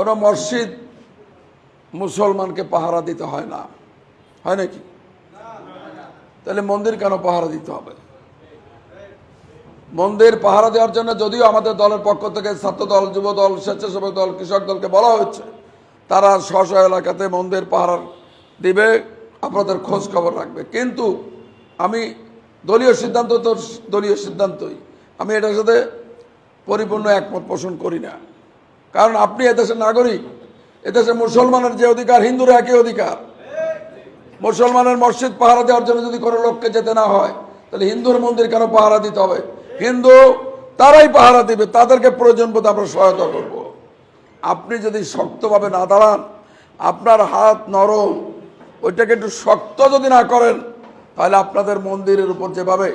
কোনো মসজিদ মুসলমানকে পাহারা দিতে হয় না। হয় নাকি? তাহলে মন্দির কেন পাহারা দিতে হবে? মন্দির পাহারা দেওয়ার জন্য যদিও আমাদের দলের পক্ষ থেকে ছাত্র দল যুব দল স্বেচ্ছাসেবক দল, কৃষক দলকে বলা হয়েছে, তারা স্ব এলাকাতে মন্দির পাহারা দিবে, আপনাদের খোঁজ খবর রাখবে। কিন্তু আমি দলীয় সিদ্ধান্ত তো দলীয় সিদ্ধান্তই। আমি এটার সাথে পরিপূর্ণ একমত পোষণ করি না। কারণ আপনি এদেশের নাগরিক এদেশে মুসলমানের যে অধিকার, হিন্দুর একই অধিকার। মুসলমানের মসজিদ পাহারা দেওয়ার জন্য যদি কোনো লোককে যেতে না হয়, তাহলে হিন্দুর মন্দির কেন পাহারা দিতে হবে? হিন্দু তারাই পাহারা দিবে, তাদেরকে প্রয়োজন বোধ আমরা সহায়তা করব। আপনি যদি শক্তভাবে না দাঁড়ান, আপনার হাত নরম, ওইটাকে একটু শক্ত যদি না করেন, তাহলে আপনাদের মন্দিরের উপর যেভাবে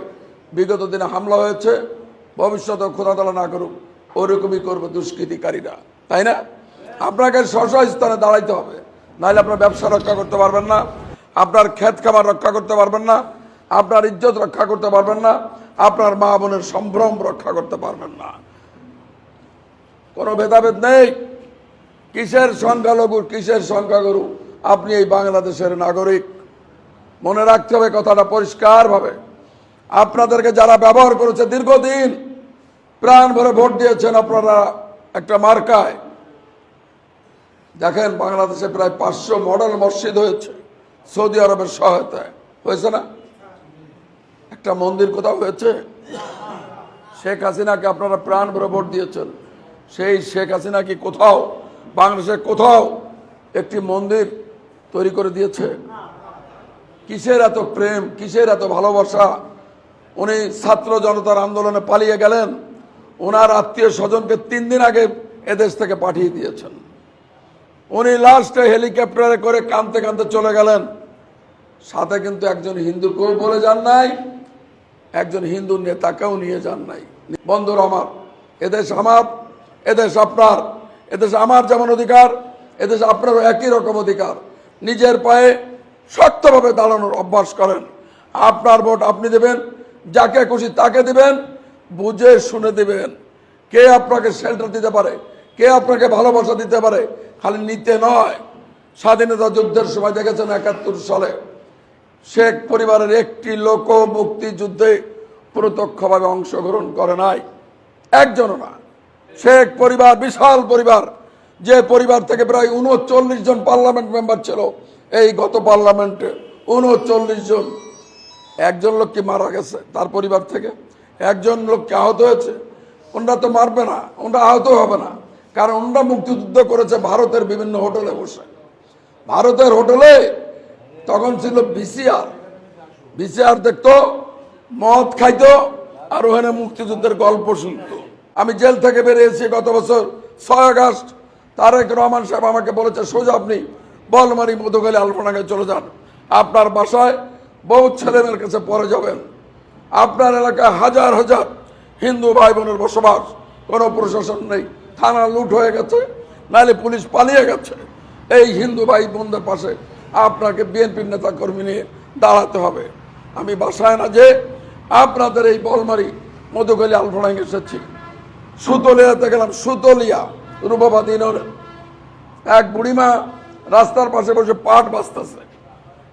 বিগত দিনে হামলা হয়েছে ভবিষ্যতে খোদা তালা না করুক, ওরকমই করবে দুষ্কৃতিকারীরা। তাই না? আপনাকে স্ব স্থানে দাঁড়াইতে হবে। নাহলে আপনার ব্যবসা রক্ষা করতে পারবেন না, আপনার ক্ষেত খামার রক্ষা করতে পারবেন না, আপনার ইজ্জত রক্ষা করতে পারবেন না, আপনার মা বোনের সম্ভ্রম রক্ষা করতে পারবেন না। কোনো ভেদাভেদ নেই। কিসের সংখ্যালঘু কিসের সংখ্যাগুরু আপনি এই বাংলাদেশের নাগরিক। মনে রাখতে হবে কথাটা পরিষ্কারভাবে। আপনাদেরকে যারা ব্যবহার করেছে দীর্ঘদিন, প্রাণ ভরে ভোট দিয়েছেন আপনারা একটা মার্কায়। দেখেন বাংলাদেশে প্রায় পাঁচশো মডেল মসজিদ হয়েছে সৌদি আরবের সহায়তায়। হয়েছে না? একটা মন্দির কোথাও হয়েছে? শেখ হাসিনাকে আপনারা প্রাণ ভরে ভোট দিয়েছেন। সেই শেখ হাসিনা কি কোথাও, বাংলাদেশে কোথাও একটি মন্দির তৈরি করে দিয়েছে? কিসের এত প্রেম, কিসের এত ভালোবাসা? উনি ছাত্র জনতার আন্দোলনে পালিয়ে গেলেন। ওনার আত্মীয় স্বজনকে তিন দিন আগে এদেশ থেকে পাঠিয়ে দিয়েছেন। উনি লাস্টে হেলিকপ্টারে করে কানতে কানতে চলে গেলেন। সাথে কিন্তু একজন হিন্দুকেও বলে যান নাই, একজন হিন্দু নেতাকেও নিয়ে যান নাই। বন্ধুর আমার, এদেশ আমার, এদেশ আপনার, এদেশ আমার যেমন অধিকার, এদেশ আপনারও একই রকম অধিকার। নিজের পায়ে শক্তভাবে দাঁড়ানোর অভ্যাস করেন। আপনার ভোট আপনি দেবেন, যাকে খুশি তাকে দিবেন বুঝে শুনে দিবেন। কে আপনাকে শেল্টার দিতে পারে? কে আপনাকে ভালোবাসা দিতে পারে? খালি নিতে নয়। স্বাধীনতা যুদ্ধের সময় দেখেছেন একাত্তর সালে শেখ পরিবারের একটি লোক মুক্তিযুদ্ধে প্রত্যক্ষভাবে অংশগ্রহণ করে নাই। একজনও না। শেখ পরিবার, বিশাল পরিবার, যে পরিবার থেকে প্রায় উনচল্লিশ জন পার্লামেন্ট মেম্বার ছিল, এই গত পার্লামেন্টে উনচল্লিশ জন। একজন লোক কি মারা গেছে তার পরিবার থেকে? একজন লোককে আহত হয়েছে, ওনরা তো মারবে না, ওনরা আহত হবে না। কারণ ওনরা মুক্তিযুদ্ধ করেছে ভারতের বিভিন্ন হোটেলে বসে। ভারতের হোটেলে তখন ছিল ভিসিআর। ভিসিআর দেখতো, মদ খাইতো, আর ওখানে মুক্তিযুদ্ধের গল্প শুনত। আমি জেল থেকে বেরিয়েছি গত বছর ছয় আগস্ট। তারেক রহমান সাহেব আমাকে বলেছে, সোজা আপনি বলমারি মধুখালী আলপনাগায় চলে যান। আপনার বাসায় বহু ছেলেমেয়ের কাছে পরে যাবেন। আপনার এলাকায় হাজার হাজার হিন্দু ভাই বোনের বসবাস, কোনো প্রশাসন নেই। থানা লুট হয়ে গেছে নাহলে পুলিশ পালিয়ে গেছে। এই হিন্দু ভাই বোনদের পাশে আপনাকে বিএনপির নেতা কর্মী নিয়ে দাঁড়াতে হবে। আমি বাসায় না যে আপনাদের এই বলমারি মধুখালী আলফোনায় এসেছি। সুতলিয়াতে গেলাম, সুতলিয়া, রূপবাদী এক বুড়িমা রাস্তার পাশে বসে পাট বাঁচতেছে।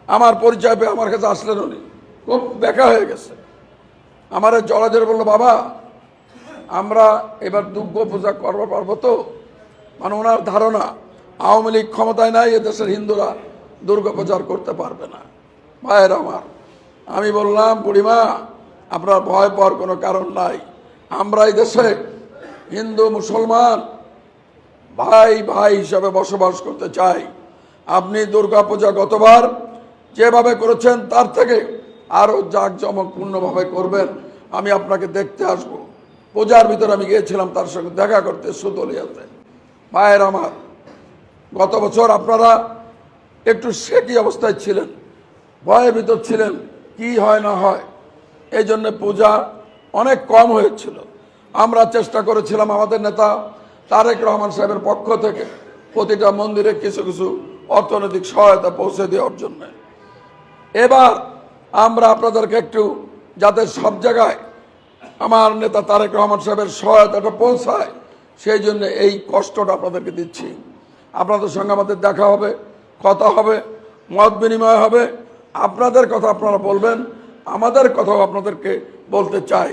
আমার পরিচয় পেয়ে আমার কাছে আসলেন উনি খুব দেখা হয়ে গেছে। আমার জলাজের বলল, বাবা, আমরা এবার দুর্গ পূজা করব পারব তো? মানে ওনার ধারণা, আওয়ামী লীগ ক্ষমতায় নাই, এদেশের হিন্দুরা দুর্গা প্রচার করতে পারবে না। ভাইয়ের আমার, আমি বললাম, বুড়িমা, আপনার ভয় পাওয়ার কোনো কারণ নাই। আমরা এই দেশে হিন্দু, মুসলমান, ভাই ভাই হিসাবে বসবাস করতে চাই। আপনি দুর্গা পূজা গতবার যেভাবে করেছেন, তার থেকে আরও জাঁকজমকপূর্ণভাবে করবেন, আমি আপনাকে দেখতে আসব। পূজার ভিতরে আমি গিয়েছিলাম, তার সঙ্গে দেখা করতে সুতলিয়াতে। ভাইয়ের আমার, গত বছর আপনারা একটু সেকি অবস্থায় ছিলেন, ভয়ের ভিতর ছিলেন, কি হয় না হয়, এই জন্য পূজা অনেক কম হয়েছিল। আমরা চেষ্টা করেছিলাম আমাদের নেতা তারেক রহমান সাহেবের পক্ষ থেকে প্রতিটা মন্দিরে কিছু কিছু অর্থনৈতিক সহায়তা পৌঁছে দেওয়ার জন্য। এবার আমরা আপনাদেরকে একটু, যাতে সব জায়গায় আমার নেতা তারেক রহমান সাহেবের সহায়তাটা পৌঁছায়, সেই জন্য এই কষ্টটা আপনাদেরকে দিচ্ছি। আপনাদের সঙ্গে আমাদের দেখা হবে, কথা হবে, মত বিনিময় হবে। আপনাদের কথা আপনারা বলবেন, আমাদের কথাও আপনাদেরকে বলতে চাই।